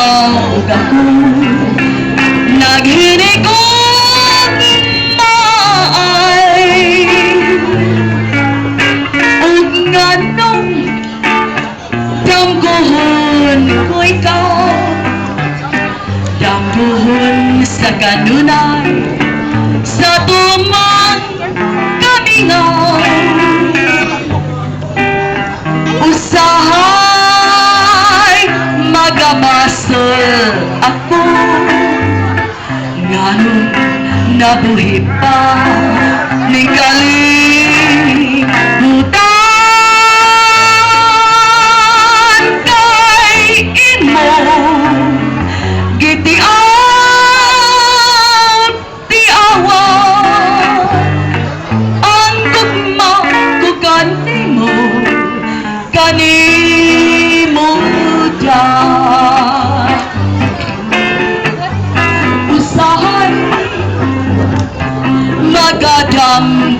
ako Naghinikot maay Ug nganong Damgohon ko ikaw Damgohon sa kanunay Sa tumang kamingaw ako Nganong nabuhi pa Ning kalimutan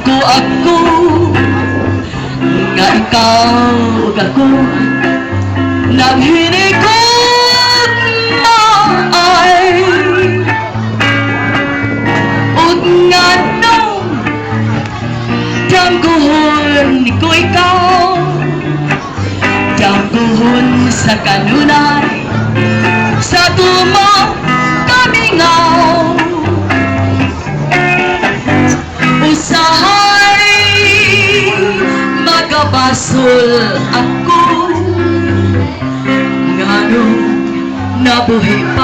ko ako Nga ikaw ug ako. Naghinikot maay. Ug nga nung Tangguhon ko ikaw. Tangguhon sa kanunay. Sa tumo Magabasol ako. Nga nung nabuhi pa